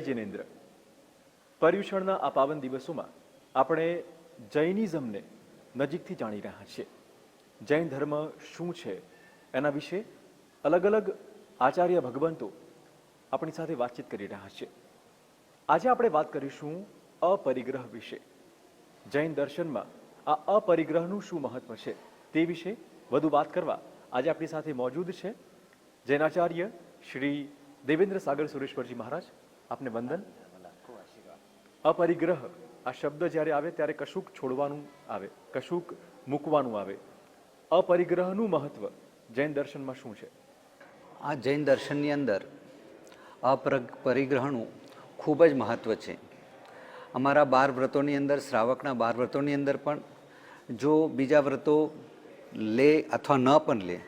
જિનેન્દ્ર. પર્યુષણના આ પાવન દિવસોમાં આપણે જૈનિઝમને નજીકથી જાણી રહ્યા છીએ. જૈન ધર્મ શું છે, એના વિશે અલગ અલગ આચાર્ય ભગવંતો આપણી સાથે વાતચીત કરી રહ્યા છે. આજે આપણે વાત કરીશું અપરિગ્રહ વિશે. જૈન દર્શનમાં આ અપરિગ્રહનું શું મહત્વ છે તે વિશે વધુ વાત કરવા આજે આપણી સાથે મોજૂદ છે જૈનાચાર્ય શ્રી દેવેન્દ્ર સાગર સુરેશ્વરજી મહારાજ. આપને વંદન. અપરિગ્રહ, આ શબ્દ જ્યારે આવે ત્યારે કશુંક છોડવાનું આવે, કશુંક મૂકવાનું આવે. અપરિગ્રહનું મહત્વ જૈન દર્શનમાં શું છે? આ જૈન દર્શનની અંદર અપર પરિગ્રહનું ખૂબ જ મહત્ત્વ છે. અમારા બાર વ્રતોની અંદર, શ્રાવકના બાર વ્રતોની અંદર પણ જો બીજા વ્રતો લે અથવા ન પણ લે,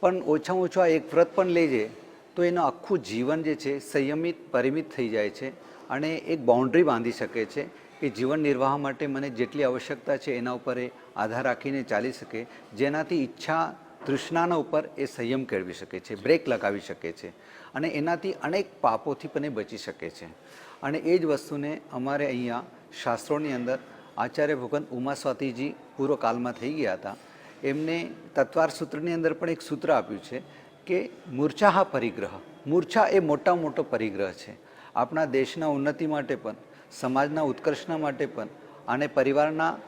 પણ ઓછામાં ઓછા એક વ્રત પણ લેજે તો એનું આખું જીવન જે છે સંયમિત, પરિમિત થઈ જાય છે અને એક બાઉન્ડ્રી બાંધી શકે છે કે જીવન નિર્વાહ માટે મને જેટલી આવશ્યકતા છે એના ઉપર એ આધાર રાખીને ચાલી શકે. જેનાથી ઈચ્છા તૃષ્ણાના ઉપર એ સંયમ કેળવી શકે છે, બ્રેક લગાવી શકે છે અને એનાથી અનેક પાપોથી પણ એ બચી શકે છે. અને એ જ વસ્તુને અમારે અહીંયા શાસ્ત્રોની અંદર આચાર્ય ભગવાન ઉમા સ્વાતિજી પૂર્વકાલમાં થઈ ગયા હતા. એમને તત્વાર સૂત્રની અંદર પણ એક સૂત્ર આપ્યું છે કે મૂર્છા પરિગ્રહ. મૂર્છા એ મોટા મોટો પરિગ્રહ છે. આપણા દેશના ઉન્નતિ માટે પણ, સમાજના ઉત્કર્ષના માટે પણ, અને પરિવારના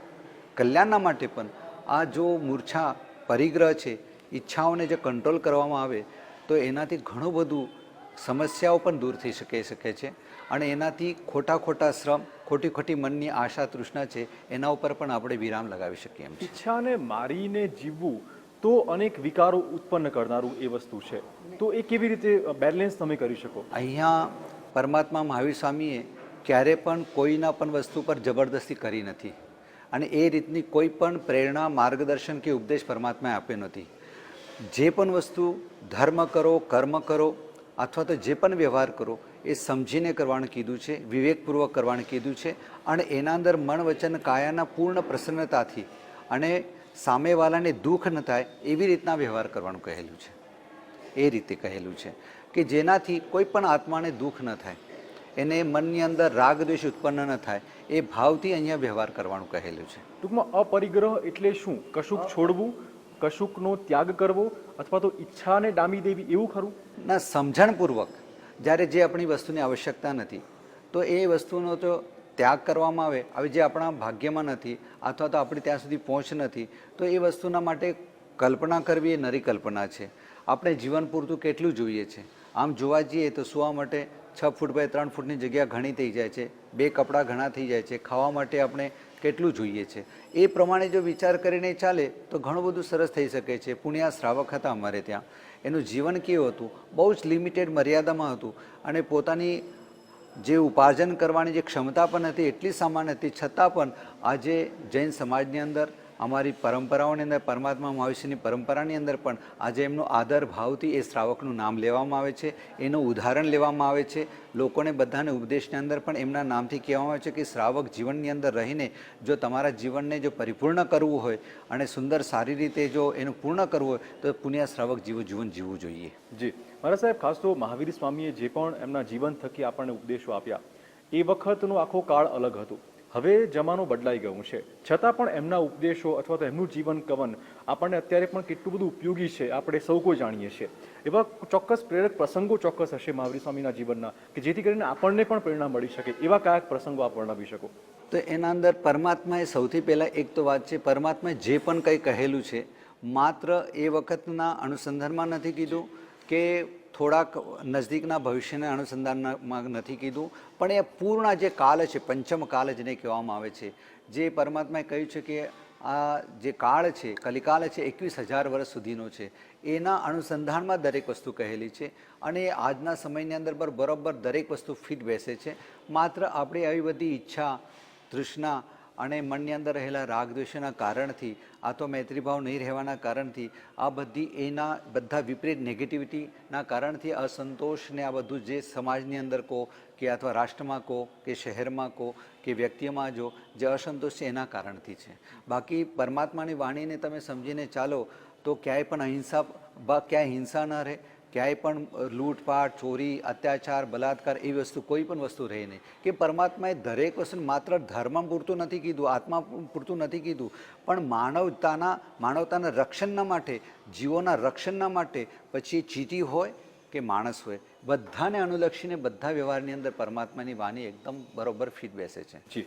કલ્યાણના માટે પણ આ જો મૂર્છા પરિગ્રહ છે, ઈચ્છાઓને જે કંટ્રોલ કરવામાં આવે, તો એનાથી ઘણું બધું સમસ્યાઓ પણ દૂર થઈ શકે શકે છે. અને એનાથી ખોટા ખોટા શ્રમ, ખોટી ખોટી મનની આશા, તૃષ્ણા છે, એના ઉપર પણ આપણે વિરામ લગાવી શકીએ એમ ઈચ્છાને મારીને જીવવું તો અનેક વિકારો ઉત્પન્ન કરનારું એ વસ્તુ છે. તો એ કેવી રીતે બેલેન્સ તમે કરી શકો? અહીંયા પરમાત્મા મહાવીર સ્વામીએ ક્યારે પણ કોઈના પણ વસ્તુ પર જબરદસ્તી કરી નથી. અને એ રીતની કોઈ પણ પ્રેરણા, માર્ગદર્શન કે ઉપદેશ પરમાત્માએ આપ્યો નથી. જે પણ વસ્તુ ધર્મ કરો, કર્મ કરો અથવા તો જે પણ વ્યવહાર કરો, એ સમજીને કરવાનું કીધું છે, વિવેકપૂર્વક કરવાનું કીધું છે અને એના અંદર મન વચન કાયાના પૂર્ણ પ્રસન્નતાથી અને સામેવાળાને દુઃખ ન થાય એવી રીતના વ્યવહાર કરવાનું કહેલું છે. એ રીતે કહેલું છે કે જેનાથી કોઈ પણ આત્માને દુઃખ ન થાય એને મનની અંદર રાગ દ્વેષ ઉત્પન્ન ન થાય એ ભાવથી અહીંયા વ્યવહાર કરવાનું કહેલું છે. ટૂંકમાં અપરિગ્રહ એટલે શું? કશુંક છોડવું કશુંકનો ત્યાગ કરવો અથવા તો ઈચ્છાને ડામી દેવી એવું ખરું? ના સમજણપૂર્વક. જ્યારે જે આપણી વસ્તુની આવશ્યકતા નથી તો એ વસ્તુનો તો ત્યાગ કરવામાં આવે, હવે જે આપણા ભાગ્યમાં નથી અથવા તો આપણી ત્યાં સુધી પહોંચ નથી, તો એ વસ્તુના માટે કલ્પના કરવી એ નરી કલ્પના છે. આપણે જીવન પૂરતું કેટલું જોઈએ છે? આમ જોવા જઈએ તો સુવા માટે છ ફૂટ બાય ત્રણ ફૂટની જગ્યા ઘણી થઈ જાય છે, બે કપડાં ઘણા થઈ જાય છે, ખાવા માટે આપણે કેટલું જોઈએ છે? એ પ્રમાણે જો વિચાર કરીને ચાલે તો ઘણું બધું સરસ થઈ શકે છે. પુણ્યા શ્રાવક હતા અમારે ત્યાં. એનું જીવન કેવું હતું? બહુ જ લિમિટેડ મર્યાદામાં હતું અને પોતાની જે ઉપાર્જન કરવાની જે ક્ષમતા પણ હતી, એટલી સામાન્ય હતી, છતાં પણ આજે જૈન સમાજની અંદર અમારી પરંપરાઓની અંદર, પરમાત્મા મહાવિષ્ણુની પરંપરાની અંદર પણ આજે એમનો આદર ભાવથી એ શ્રાવકનું નામ લેવામાં આવે છે, એનું ઉદાહરણ લેવામાં આવે છે. લોકોને બધાને ઉપદેશની અંદર પણ એમના નામથી કહેવામાં આવે છે કે શ્રાવક જીવનની અંદર રહીને જો તમારા જીવનને જો પરિપૂર્ણ કરવું હોય અને સુંદર સારી રીતે જો એનું પૂર્ણ કરવું હોય, તો પુણ્યા શ્રાવક જીવ જીવન જીવવું જોઈએ. જી. મારા સાહેબ, ખાસ તો મહાવીર સ્વામીએ જે પણ એમના જીવન થકી આપણને ઉપદેશો આપ્યા, એ વખતનો આખો કાળ અલગ હતો. હવે જમાનો બદલાઈ ગયું છે. છતાં પણ એમના ઉપદેશો અથવા તો એમનું જીવન કવન આપણને અત્યારે પણ કેટલું બધું ઉપયોગી છે, આપણે સૌ કોઈ જાણીએ છીએ. એવા ચોક્કસ પ્રેરક પ્રસંગો ચોક્કસ હશે મહાવીર સ્વામીના જીવનના, કે જેથી કરીને આપણને પણ પ્રેરણા મળી શકે એવા કયા પ્રસંગો આપ વર્ણવી શકો? તો એના અંદર પરમાત્માએ સૌથી પહેલાં એક તો વાત છે, પરમાત્માએ જે પણ કંઈ કહેલું છે, માત્ર એ વખતના અનુસંધાનમાં નથી કીધું કે થોડાક નજદીકના ભવિષ્યના અનુસંધાનમાં નથી કીધું, પણ એ પૂર્ણ જે કાલ છે, પંચમ કાલ જેને કહેવામાં આવે છે, જે પરમાત્માએ કહ્યું છે કે આ જે કાળ છે, કલિકાલ છે, એકવીસ હજાર વર્ષ સુધીનો છે, એના અનુસંધાનમાં દરેક વસ્તુ કહેલી છે અને આજના સમયની અંદર પર બરોબર દરેક વસ્તુ ફિટ બેસે છે. માત્ર આપણી આવી બધી ઈચ્છા, તૃષ્ણા અને મનની અંદર રહેલા રાગ દ્વેષના કારણથી, આ તો મૈત્રીભાવ નહીં રહેવાના કારણથી, આ બધી એના બધા વિપરીત નેગેટિવિટીના કારણથી અસંતોષને આ બધું જે સમાજની અંદર કહો કે અથવા રાષ્ટ્રમાં કહો કે શહેરમાં કહો કે વ્યક્તિમાં જો, જે અસંતોષ છે એના કારણથી છે. બાકી પરમાત્માની વાણીને તમે સમજીને ચાલો, તો ક્યાંય પણ અહિંસા ક્યાંય હિંસા ન રહે ક્યાંય પણ લૂંટફાટ, ચોરી, અત્યાચાર, બલાત્કાર એવી વસ્તુ કોઈ પણ વસ્તુ રહે નહીં. કે પરમાત્માએ દરેક વસ્તુ માત્ર ધર્મ પૂરતું નથી કીધું, આત્મા પૂરતું નથી કીધું, પણ માનવતાના માનવતાના રક્ષણના માટે, જીવોના રક્ષણના માટે પછી ચીટી હોય કે માણસ હોય, બધાને અનુલક્ષીને બધા વ્યવહારની અંદર પરમાત્માની વાણી એકદમ બરોબર ફિટ બેસે છે. જી.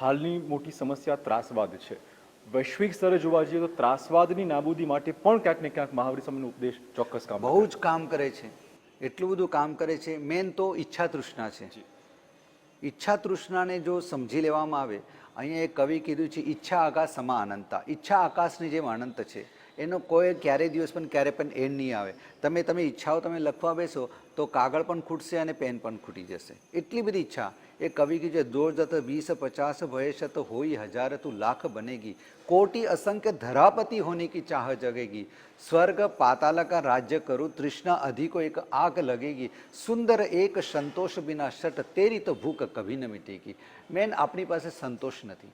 હાલની મોટી સમસ્યા ત્રાસવાદ છે. વૈશ્વિક સ્તરે જોવા જઈએ તો ત્રાસવાદની નાબૂદી માટે પણ ક્યાંક ને ક્યાંક મહાવીર સ્વામીનો ઉપદેશ ચોક્કસ કામ બહુ જ કામ કરે છે. એટલું બધું કામ કરે છે. મેન તો ઈચ્છા તૃષ્ણા છે. ઈચ્છા તૃષ્ણાને જો સમજી લેવામાં આવે અહીંયા એક કવિ કીધું છે ઈચ્છા આકાશ સમા અનંતા ઈચ્છા આકાશની જેમ અનંત છે. એનો કોઈ ક્યારેય દિવસ પણ ક્યારે પણ એન્ડ નહીં આવે. તમે તમે ઈચ્છાઓ તમે લખવા બેસો તો કાગળ પણ ખૂટશે અને પેન પણ ખૂટી જશે. એટલી બધી ઈચ્છા. એ કવિ કે જે દોર જત વીસ પચાસ ભયશ તો હોય હજાર તું લાખ બનેગી. કોટી અસંખ્ય ધરાપતિ હોની કી ચાહ જગેગી. સ્વર્ગ પાતાલ કા રાજ્ય કરું તૃષ્ણા અધિકો એક આગ લગેગી. સુંદર એક સંતોષ બિના શટ તેરી તો ભૂખ કભી ન મીટેગી. મેન આપણી પાસે સંતોષ નથી.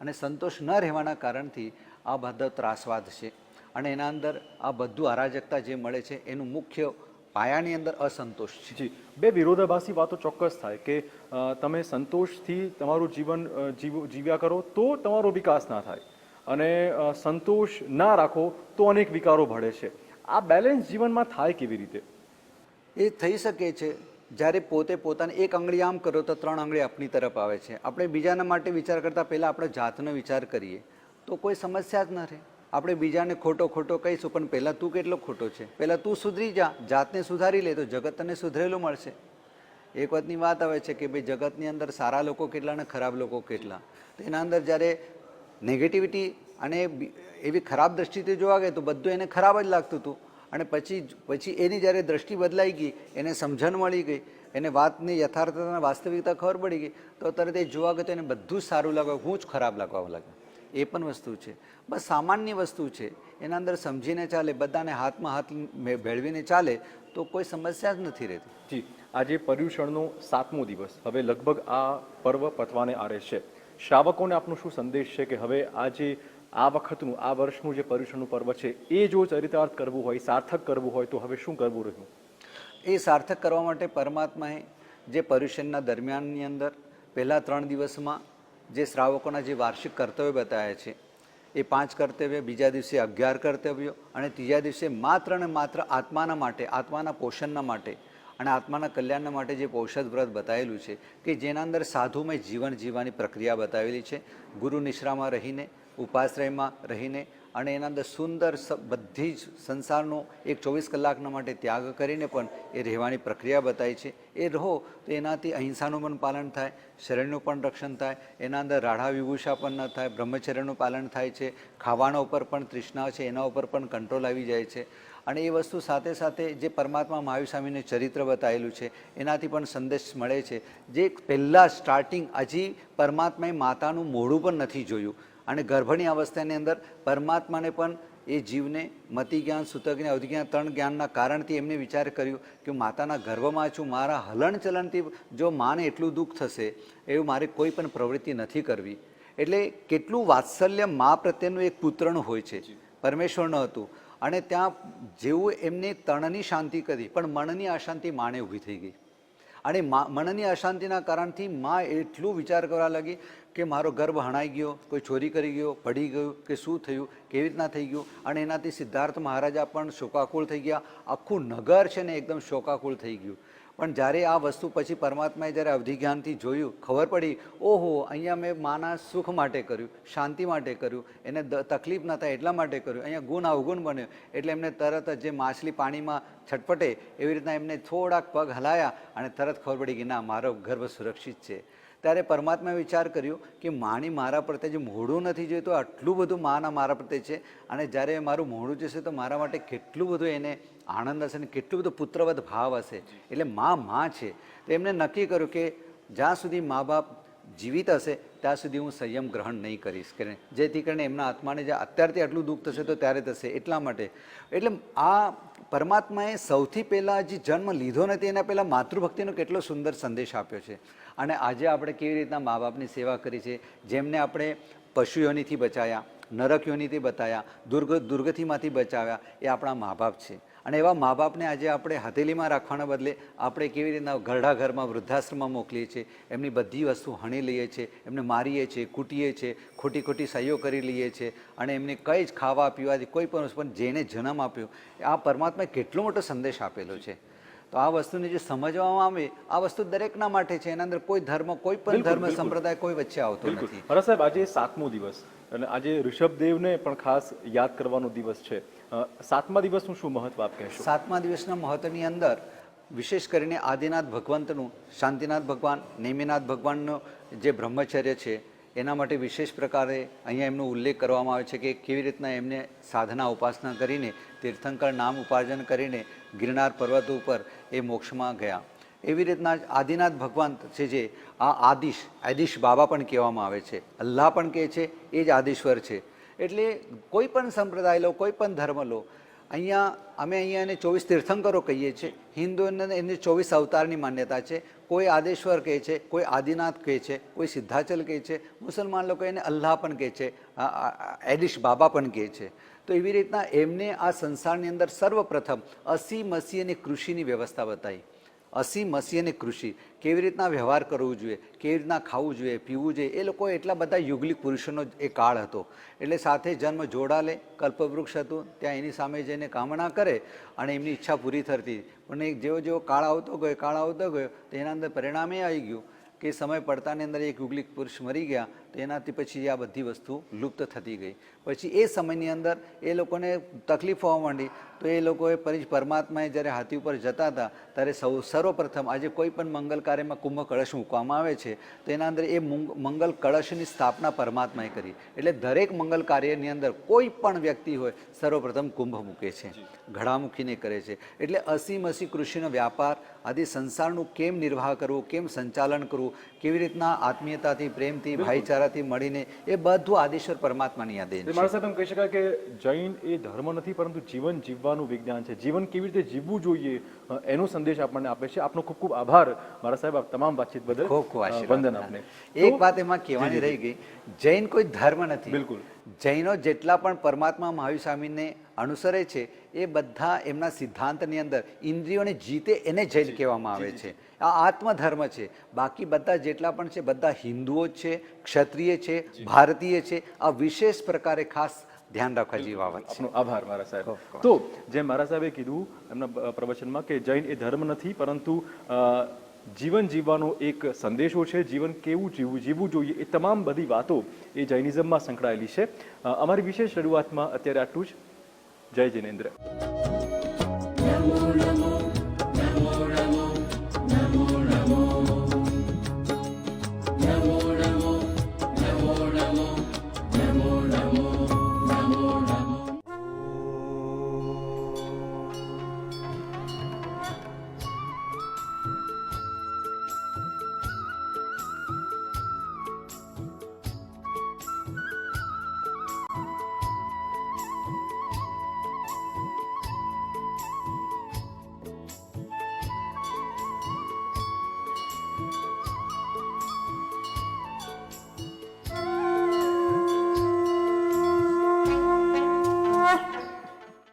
અને સંતોષ ન રહેવાના કારણથી આ બધા ત્રાસવાદ છે. અને એના અંદર આ બધું અરાજકતા જે મળે છે એનું મુખ્ય પાયાની અંદર અસંતોષ છે. જી બે વિરોધાભાસી વાતો ચોક્કસ થાય કે તમે સંતોષથી તમારું જીવન જીવ્યા કરો તો તમારો વિકાસ ના થાય. અને સંતોષ ના રાખો તો અનેક વિકારો ભળે છે. આ બેલેન્સ જીવનમાં થાય કેવી રીતે? એ થઈ શકે છે. જ્યારે પોતે પોતાને એક આંગળી આમ કરો તો ત્રણ આંગળી આપણી તરફ આવે છે. આપણે બીજાના માટે વિચાર કરતાં પહેલાં આપણે જાતનો વિચાર કરીએ. તો કોઈ સમસ્યા જ ન રહે. આપણે બીજાને ખોટો ખોટો કહીશું, પણ પહેલાં તું કેટલો ખોટો છે? પહેલાં તું સુધરી જા. જાતને સુધારી લે તો જગત તને સુધરેલું મળશે. એક વાતની વાત આવે છે કે ભાઈ જગતની અંદર સારા લોકો કેટલા અને ખરાબ લોકો કેટલા? તો એના અંદર જ્યારે નેગેટિવિટી અને એવી ખરાબ દ્રષ્ટિથી જોવા ગઈ તો બધું એને ખરાબ જ લાગતું હતું. અને પછી પછી એની જ્યારે દ્રષ્ટિ બદલાઈ ગઈ, એને સમજણ મળી ગઈ, એને વાતની યથાર્થતા વાસ્તવિકતા ખબર પડી ગઈ, તો તરત એ જોવા ગયો તો એને બધું જ સારું લાગે, હું જ ખરાબ લાગવા લાગ્યું. એ પણ વસ્તુ છે. બસ સામાન્ય વસ્તુ છે. એના અંદર સમજીને ચાલે બધાને હાથમાં હાથ ભેળવીને ચાલે તો કોઈ સમસ્યા જ નથી રહેતી. જી આજે પર્યુષણનો સાતમો દિવસ. હવે લગભગ આ પર્વ પતવાને આરે છે. શ્રાવકોને આપનો શું સંદેશ છે કે હવે આ જે આ વખતનું આ વર્ષનું જે પર્યુષણનું પર્વ છે એ જો ચરિતાર્થ કરવું હોય સાર્થક કરવું હોય તો હવે શું કરવું રહ્યું? એ સાર્થક કરવા માટે પરમાત્માએ જે પર્યુષણના દરમિયાનની અંદર પહેલાં ત્રણ દિવસમાં જે શ્રાવકોના જે વાર્ષિક કર્તવ્ય બતાવ્યા છે, એ પાંચ કર્તવ્ય બીજા દિવસે અગિયાર કર્તવ્યો અને ત્રીજા દિવસે માત્ર ને માત્ર આત્માના માટે, આત્માના પોષણના માટે અને આત્માના કલ્યાણના માટે જે પૌષધ વ્રત બતાવેલું છે કે જેના અંદર સાધુમય જીવન જીવવાની પ્રક્રિયા બતાવેલી છે. ગુરુ નિશ્રામાં રહીને, ઉપાશ્રયમાં રહીને અને એના અંદર સુંદર બધી જ સંસારનો એક ચોવીસ કલાકના માટે ત્યાગ કરીને પણ એ રહેવાની પ્રક્રિયા બતાવી છે. એ રહો તો એનાથી અહિંસાનું પણ પાલન થાય, શરીરનું પણ રક્ષણ થાય, એના અંદર રાઢા વિભૂષા પણ ન થાય, બ્રહ્મચર્યનું પાલન થાય છે, ખાવાના ઉપર પણ તૃષ્ણા છે, એના ઉપર પણ કંટ્રોલ આવી જાય છે. અને એ વસ્તુ સાથે સાથે જે પરમાત્મા મહાવીર સ્વામીને ચરિત્ર બતાવેલું છે, એનાથી પણ સંદેશ મળે છે. જે પહેલાં સ્ટાર્ટિંગ હજી પરમાત્માએ માતાનું મોઢું પણ નથી જોયું. અને ગર્ભની અવસ્થાની અંદર પરમાત્માને પણ એ જીવને મતિ જ્ઞાન સૂતક જ્ઞાન અવધિ જ્ઞાન ત્રણ જ્ઞાનના કારણથી એમને વિચાર કર્યો કે માતાના ગર્ભમાં છું મારા હલનચલનથી જો માને એટલું દુઃખ થશે એવું મારે કોઈ પણ પ્રવૃત્તિ નથી કરવી. એટલે કેટલું વાત્સલ્ય મા પ્રત્યેનું એક પુત્રનું હોય છે. પરમેશ્વરનું હતું. અને ત્યાં જેવું એમને તણની શાંતિ કરી પણ મનની અશાંતિ માને ઊભી થઈ ગઈ. અને મનની અશાંતિના કારણથી માં એટલું વિચાર કરવા લાગી કે મારો ગર્ભ હણાઈ ગયો, કોઈ ચોરી કરી ગયો, પડી ગયું કે શું થયું, કેવી રીતના થઈ ગયું? અને એનાથી સિદ્ધાર્થ મહારાજા પણ શોકાકુળ થઈ ગયા. આખું નગર છે ને એકદમ શોકાકુળ થઈ ગયું. પણ જ્યારે આ વસ્તુ પછી પરમાત્માએ જ્યારે અવધિ જ્ઞાનથી જોયું, ખબર પડી, ઓહો, અહીંયા મેં માના સુખ માટે કર્યું, શાંતિ માટે કર્યું, એને તકલીફ ન થાય એટલા માટે કર્યું, અહીંયા ગુણ અવગુણ બન્યો, એટલે એમને તરત જ જે માછલી પાણીમાં છટપટે એવી રીતના એમને થોડાક પગ હલાયા અને તરત ખબર પડી કે ના, મારો ગર્ભ સુરક્ષિત છે. ત્યારે પરમાત્માએ વિચાર કર્યો કે માની મારા પ્રત્યે જે મોઢું નથી જોયું તો આટલું બધું માના મારા પ્રત્યે છે, અને જ્યારે મારું મોઢું જશે તો મારા માટે કેટલું બધું એને આનંદ હશે ને કેટલું બધું પુત્રવત ભાવ હશે. એટલે મા મા છે. તો એમને નક્કી કર્યું કે જ્યાં સુધી મા બાપ જીવિત હશે, ત્યાં સુધી હું સંયમ ગ્રહણ નહીં કરીશ. કરીને જેથી કરીને એમના આત્માને જે અત્યારથી આટલું દુઃખ થશે તો ત્યારે થશે. એટલા માટે. એટલે આ પરમાત્માએ સૌથી પહેલાં જે જન્મ લીધો નથી એના પહેલાં માતૃભક્તિનો કેટલો સુંદર સંદેશ આપ્યો છે. અને આજે આપણે કેવી રીતના મા બાપની સેવા કરી છે, જેમને આપણે પશુઓનીથી બચાયા બચાવ્યા નરક યોનિથી દુર્ગ દુર્ગતિમાંથી બચાવ્યા, એ આપણા મા બાપ છે. અને એવા મા બાપને આજે આપણે હથેલીમાં રાખવાના બદલે આપણે કેવી રીતના ઘરડા ઘરમાં વૃદ્ધાશ્રમમાં મોકલીએ છીએ, એમની બધી વસ્તુ હણી લઈએ છીએ, એમને મારીએ છીએ, કૂટીએ છીએ, ખોટી ખોટી સહીઓ કરી લઈએ છીએ અને એમને કંઈ જ ખાવા પીવાથી કોઈ પણ પણ જેને જન્મ આપ્યો, આ પરમાત્માએ કેટલો મોટો સંદેશ આપેલો છે. તો આ વસ્તુને જે સમજવામાં આવે આ વસ્તુ દરેકના માટે છે. એના અંદર કોઈ ધર્મ કોઈ પણ ધર્મ સંપ્રદાય કોઈ વચ્ચે આવતો નથી. હરા સાહેબ આજે સાતમો દિવસ અને આજે ઋષભદેવને પણ ખાસ યાદ કરવાનો દિવસ છે. સાતમા દિવસનું શું મહત્વ આપ કહેશો? સાતમા દિવસના મહત્વની અંદર વિશેષ કરીને આદિનાથ ભગવંતનું શાંતિનાથ ભગવાન નેમિનાથ ભગવાનનો જે બ્રહ્મચર્ય છે એના માટે વિશેષ પ્રકારે અહીંયા એમનો ઉલ્લેખ કરવામાં આવે છે કે કેવી રીતના એમને સાધના ઉપાસના કરીને, તીર્થંકર નામ ઉપાર્જન કરીને ગિરનાર પર્વત ઉપર એ મોક્ષમાં ગયા. એવી રીતના આદિનાથ ભગવાન છે જે આ આદિશ આદિશ બાબા પણ કહેવામાં આવે છે. અલ્લાહ પણ કહે છે, એ જ આદિશ્વર છે. એટલે કોઈ પણ સંપ્રદાય લો, કોઈ પણ ધર્મ લો અહીંયા અમે અહીંયા એને ચોવીસ તીર્થંકરો કહીએ છીએ. હિન્દુઓને એને ચોવીસ અવતારની માન્યતા છે. કોઈ આદેશ્વર કહે છે, કોઈ આદિનાથ કહે છે, કોઈ સિદ્ધાચલ કહે છે, મુસલમાન લોકો એને અલ્લાહ પણ કહે છે એડિશ બાબા પણ કહે છે. તો એવી રીતના એમને આ સંસારની અંદર સર્વપ્રથમ અસી મસી અને કૃષિની વ્યવસ્થા બતાવી. અસી મસી અને કૃષિ. કેવી રીતના વ્યવહાર કરવું જોઈએ, કેવી રીતના ખાવું જોઈએ, પીવું જોઈએ, એ લોકો એટલા બધા યુગલિક પુરુષોનો એ કાળ હતો. એટલે સાથે જન્મ જોડા લે કલ્પવૃક્ષ હતું, ત્યાં એની સામે જઈને કામના કરે અને એમની ઈચ્છા પૂરી થતી. પણ એક જેવો જેવો કાળ આવતો ગયો કાળ આવતો ગયો, તો એના અંદર પરિણામે આવી ગયું કે સમય પડતાની અંદર એક યુગલિક પુરુષ મરી ગયા, તો એનાથી પછી આ બધી વસ્તુ લુપ્ત થતી ગઈ. પછી એ સમયની અંદર એ લોકોને તકલીફ હોવા માંડી તો એ લોકોએ પરિજ પરમાત્માએ જ્યારે હાથી ઉપર જતા હતા ત્યારે સૌ સર્વપ્રથમ આજે કોઈ પણ મંગલ કાર્યમાં કુંભ કળશ મૂકવામાં આવે છે તો એના અંદર એ મુંગ- મંગલ કળશની સ્થાપના પરમાત્માએ કરી. એટલે દરેક મંગલ કાર્યની અંદર કોઈ પણ વ્યક્તિ હોય સર્વપ્રથમ કુંભ મૂકે છે ઘડા મૂકીને કરે છે. એટલે અસી મસી કૃષિનો વ્યાપાર આદિ સંસારનું કેમ નિર્વાહ કરવું કેમ સંચાલન કરવું કેવી રીતના આત્મીયતાથી પ્રેમથી ભાઈચારાથી મળીને એ બધું આદેશ્વર પરમાત્માની યાદ મારા સાહેબ એમ કહી શકાય કે જૈન એ ધર્મ નથી પરંતુ જીવન જીવવાનું વિજ્ઞાન છે. જીવન કેવી રીતે જીવવું જોઈએ એનો સંદેશ આપણને આપે છે. આપનો ખૂબ ખૂબ આભાર મારા સાહેબ આપ તમામ વાતચીત બદલ. ખૂબ ખૂબ વંદન આપને. એક વાત એમાં કહેવાની રહી ગઈ. જૈન કોઈ ધર્મ નથી. બિલકુલ. જૈનો જેટલા પણ પરમાત્મા મહાવીર સ્વામીને અનુસરે છે એ બધા એમના સિદ્ધાંતની અંદર ઇન્દ્રિયોને જીતે એને જૈન કહેવામાં આવે છે. આ આત્મધર્મ છે. બાકી બધા જેટલા પણ છે બધા હિન્દુઓ છે ક્ષત્રિય છે ભારતીય છે આ વિશેષ પ્રકારે ખાસ ધ્યાન રાખવા જેવી બાબત છે. આભાર મારા સાહેબ. તો જેમ મારા સાહેબે કીધું એમના પ્રવચનમાં કે જૈન એ ધર્મ નથી પરંતુ જીવન જીવવાનો એક સંદેશો છે જીવન કેવું જીવવું જીવવું જોઈએ એ તમામ બધી વાતો એ જૈનિઝમમાં સંકળાયેલી છે. અમારી વિશેષ શરૂઆતમાં અત્યારે આટલું જ. જય જિનેન્દ્ર.